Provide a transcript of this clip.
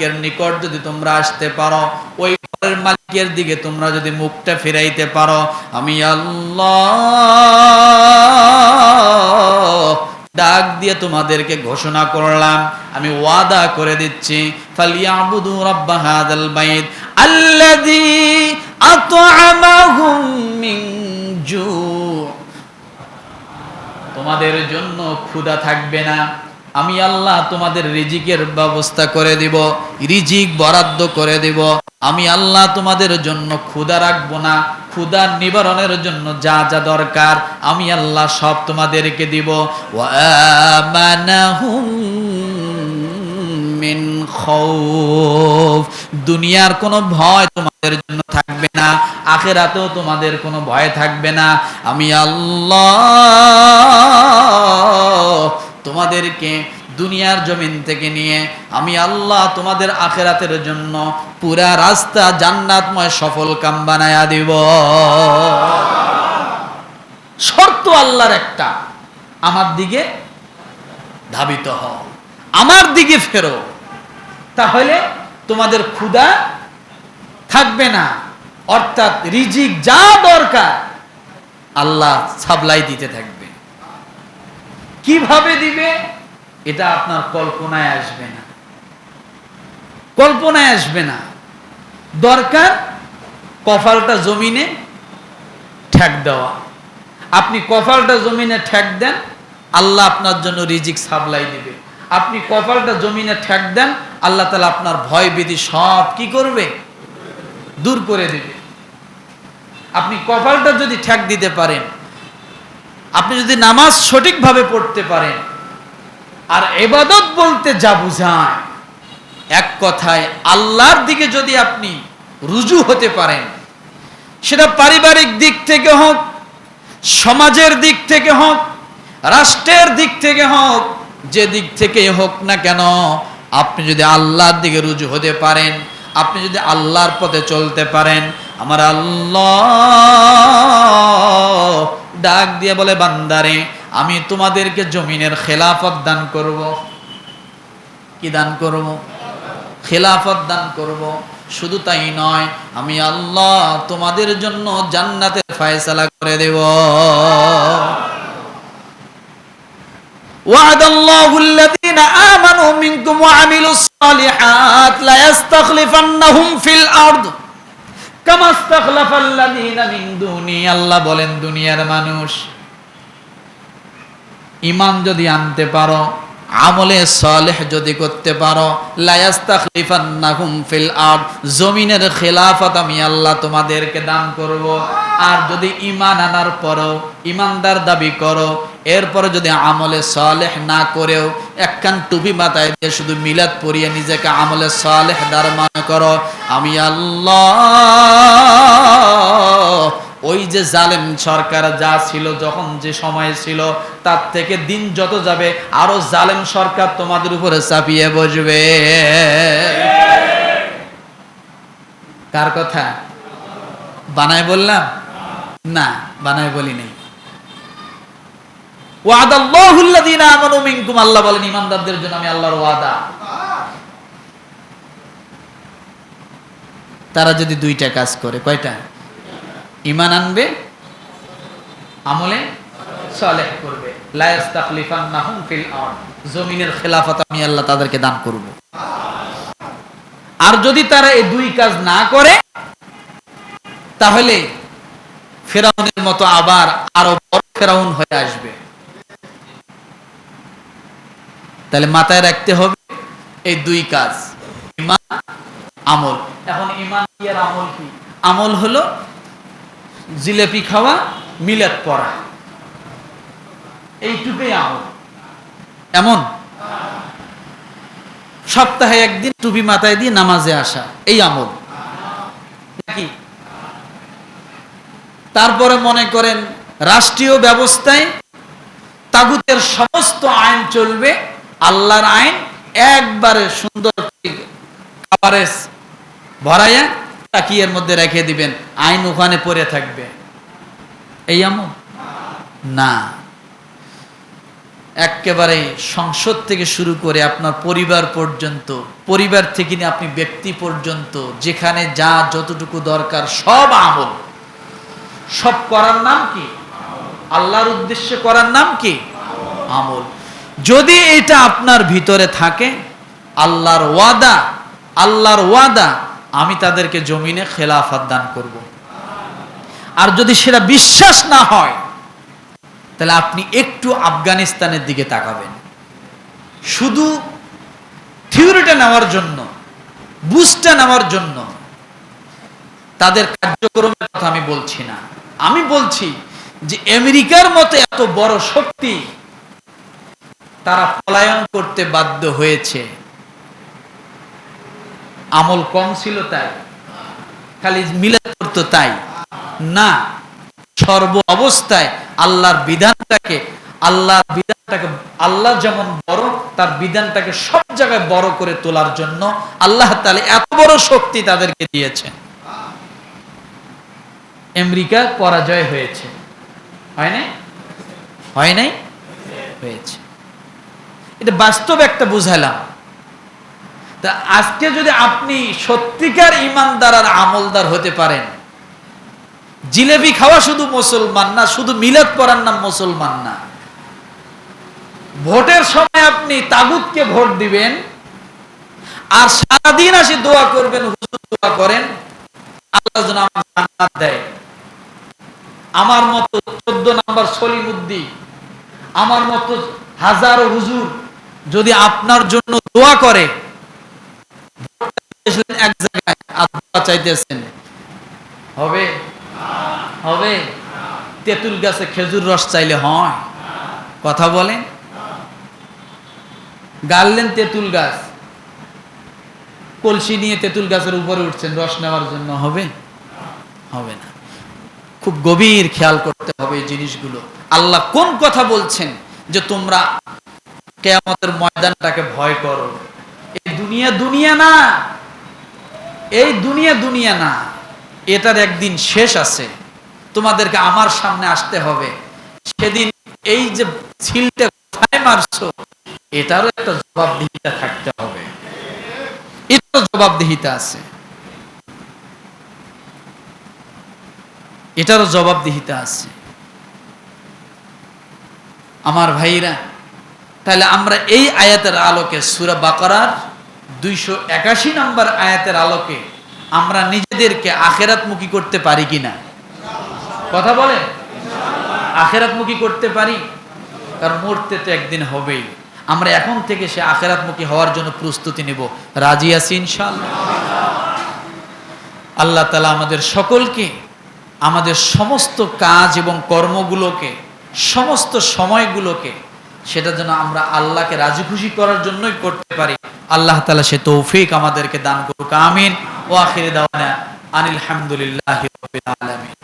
মালিকের নিকট যদি তোমরা আসতে পারো, ওই ঘরের মালিকের দিকে তোমরা যদি মুখটা ফিরাইতে পারো, আমি আল্লাহ ডাক দিয়ে তোমাদেরকে ঘোষণা করলাম, আমি ওয়াদা করে দিচ্ছি, ফালিয়াবুদু রাব্বা হাযাল বাইত আল্লাযী আত'আমাহুম মিন জু' তোমাদের জন্য ক্ষুধা থাকবে না। আমি আল্লাহ তোমাদের রিজিকের ব্যবস্থা করে দিব, রিজিক বরাদ্দ করে দিব। আমি আল্লাহ তোমাদের জন্য ক্ষুধা রাখব না, ক্ষুধা নিবারণের জন্য যা যা দরকার আমি আল্লাহ সব তোমাদেরকে দিব। মিন দুনিয়ার কোনো ভয় তোমাদের জন্য থাকবে না, আখেরাতেও তোমাদের কোনো ভয় থাকবে না। আমি আল্লাহ তোমাদেরকে দুনিয়ার জমিন থেকে নিয়ে আমি আল্লাহ তোমাদের আখেরাতের জন্য পুরা রাস্তা জান্নাতময় সফল কাম বানায়া দিব। শর্ত আল্লাহর একটা, আমার দিকে ধাবিত হও, আমার দিকে ফেরো। তাহলে তোমাদের ক্ষুধা থাকবে না। অর্থাৎ রিজিক যা দরকার, আল্লাহ সাপ্লাই দিতে থাকবে। কীভাবে দিবে? এটা আপনার কল্পনায় আসবে না। কল্পনায় আসবে না। দরকার কপালটা জমিনে ঠেক দেওয়া। আপনি কপালটা জমিনে ঠেক দেন, আল্লাহ আপনার জন্য রিজিক সাপ্লাই দিবে। আপনি কপালটা জমিনে ঠেক দেন, আল্লাহ তালা আপনার ভয় বিধি সব কি করবে? দূর করে দেবে। আপনি কপালটা যদি ঠেক দিতে পারেন আপনি যদি নামাজ সঠিকভাবে পড়তে পারেন, আর এবাদত বলতে যা বুঝায়, এক কথায় আল্লাহর দিকে যদি আপনি রুজু হতে পারেন, সেটা পারিবারিক দিক থেকে হোক, সমাজের দিক থেকে হোক, রাষ্ট্রের দিক থেকে হোক, যে দিক থেকে হোক না কেন, আপনি যদি আল্লাহর দিকে রুজু হতে পারেন, আপনি যদি আল্লাহর পথে চলতে পারেন, আমার আল্লাহ ডাক দিয়ে বলে বান্দারে আমি তোমাদেরকে জমিনের খেলাফত দান করব কি দান করব খেলাফত দান করব শুধু তাই নয় আমি আল্লাহ তোমাদের জন্য জান্নাতের ফয়সালা করে দেব وعد الله الذين آمنوا منكم وعملوا الصالحات لا يستخلفنهم في الأرض আল্লাহ বলেন দুনিয়ার মানুষ ইমান যদি আনতে পারো, আমলে সালেহ যদি করতে পারো ফিল জমিনের খেলাফত আমি আল্লাহ তোমাদেরকে দান করব। আর যদি ইমান আনার পরও ইমানদার দাবি করো এরপরে যদি আমলে সালেহ না করেও একখান টুপি মাথায় দিয়ে শুধু মিলাদ পরিয়ে নিজেকে আমলে সালেহ দার মনে করো, আমি আল্লাহ, ওই যে জালেম সরকার যা ছিল, যখন যে সময় ছিল, তার থেকে দিন যত যাবে, আরও জালেম সরকার তোমাদের উপরে চাপিয়ে বসবে। কার কথা? বানায় বললাম? না, বানায় বলি নাই তারা যদি দুইটা কাজ করে, কয়টা? ইমান আনবে, আমলে জমিনের খেলাফত আমি আল্লাহ তাদেরকে দান করব। আর যদি তারা এই দুই কাজ না করে, তাহলে ফেরাউনের মতো আবার আরও বড় ফেরাউন হয়ে আসবে। তাহলে মাথায় রাখতে হবে এই দুই কাজ। ইমান, আমল। এখন ইমান কি আর আমল কি? আমল হলো জিলেপি খাওয়া, মিলাদ পড়া। এইটুকুই আমল। এমন? সপ্তাহে একদিন টুপি মাথায় দিয়ে নামাজে আসা, এই আমল। নাকি? তারপরে মনে করেন, রাষ্ট্রীয় ব্যবস্থায় তাগুতের সমস্ত আইন চলবে আল্লাহর আইন একবারে সুন্দর ভরাইয়া তাকিয়ের মধ্যে রেখে দিবেন। আইন ওখানে পড়ে থাকবে। এই আমল? না। একেবারে সংসদ থেকে শুরু করে আপনার পরিবার পর্যন্ত, পরিবার থেকে নিয়ে আপনি ব্যক্তি পর্যন্ত, যেখানে যা যতটুকু দরকার সব আমল। সব করার নাম কি? আল্লাহর উদ্দেশ্যে করার নাম কি? আমল। যদি এটা আপনার ভিতরে থাকে, আল্লাহর ওয়াদা আল্লাহর ওয়াদা, আমি তাদেরকে জমিনে খেলাফত দান করব। আর যদি সেটা বিশ্বাস না হয়, তাহলে আপনি একটু আফগানিস্তানের দিকে তাকাবেন। শুধু থিওরিটা নেওয়ার জন্য, বুঝটা নেওয়ার জন্য, তাদের কার্যক্রমের কথা আমি বলছি না। আমি বলছি যে আমেরিকার মতো এত বড় শক্তি তারা পলায়ন করতে বাধ্য হয়েছে। আমল কম ছিল তাই। খালি মিলাদ করতো তাই। না, সর্ব অবস্থায় আল্লাহর বিধানটাকে আল্লাহর বিধানটাকে, আল্লাহ যেমন বড়, তার বিধানটাকে সব জায়গায় বড় করে তোলার জন্য আল্লাহ তাআলা এত বড় শক্তি তাদেরকে দিয়েছেন আমেরিকা পরাজয় হয়েছে। হয় নাই? হয় নাই? হয়েছে। এটা বাস্তব একটা বুঝালাম তা আজকে যদি আপনি সত্যিকার ইমানদার আর আমলদার হতে পারেন, জিলেবি খাওয়া শুধু মুসলমান না, শুধু মিলাদ পড়ার নাম মুসলমান না। ভোটের সময় আপনি তাগুতকে ভোট দিবেন, আর সারাদিন আসি দোয়া করবেন, হুজুর দোয়া করেন, আল্লাহ যেন আমার জান্নাত দেয়। আমার মতো চোদ্দ নাম্বার সলিমুদ্দি আমার মতো হাজারো হুজুর যদি আপনার জন্য দোয়া করে এক জায়গায় আর দোয়া চাইতেছেন। হবে? হবে? তেঁতুল গাছে খেজুর রস চাইলে হয়। কথা বলেন? গাললেন তেঁতুল গাছ। কলসি নিয়ে তেঁতুল গাছের উপরে উঠছেন, রস নেওয়ার জন্য হবে? হবে না। খুব গভীর খেয়াল করতে হবে এই জিনিসগুলো। আল্লাহ কোন কথা বলছেন যে তোমরা কেয়ামতের ময়দানটাকে ভয় করো। এই দুনিয়া দুনিয়া না। এই দুনিয়া দুনিয়া না। এটার একদিন শেষ আছে। তোমাদেরকে আমার সামনে আসতে হবে। সেদিন এই যে ছিলটা কোথায় মারছো, এটারও একটা জবাবদিহিতা থাকতে হবে। এটারও জবাবদিহিতা আছে। এটারও জবাবদিহিতা আছে। আমার ভাইরা তাহলে আমরা এই আয়াতের আলোকে সুরা বাকরার দুইশো একাশি নম্বর আয়াতের আলোকে আমরা নিজেদেরকে আখেরাতমুখী করতে পারি কিনা? কথা বলেন? আখেরাতমুখী করতে পারি? কারণ মরতে তো একদিন হবেই। আমরা এখন থেকে সে আখেরাতমুখী হওয়ার জন্য প্রস্তুতি নেব। রাজি আছি আল্লাহ তালা আমাদের সকলকে, আমাদের সমস্ত কাজ এবং কর্মগুলোকে, সমস্ত সময়গুলোকে সেটা যেন আমরা আল্লাহকে রাজি খুশি করার জন্যই করতে পারি। আল্লাহ তালা সে তৌফিক আমাদেরকে দান করুক, আমিন। ও আখির দাওয়ানা আনিল হামদুলিল্লাহ আলামিন।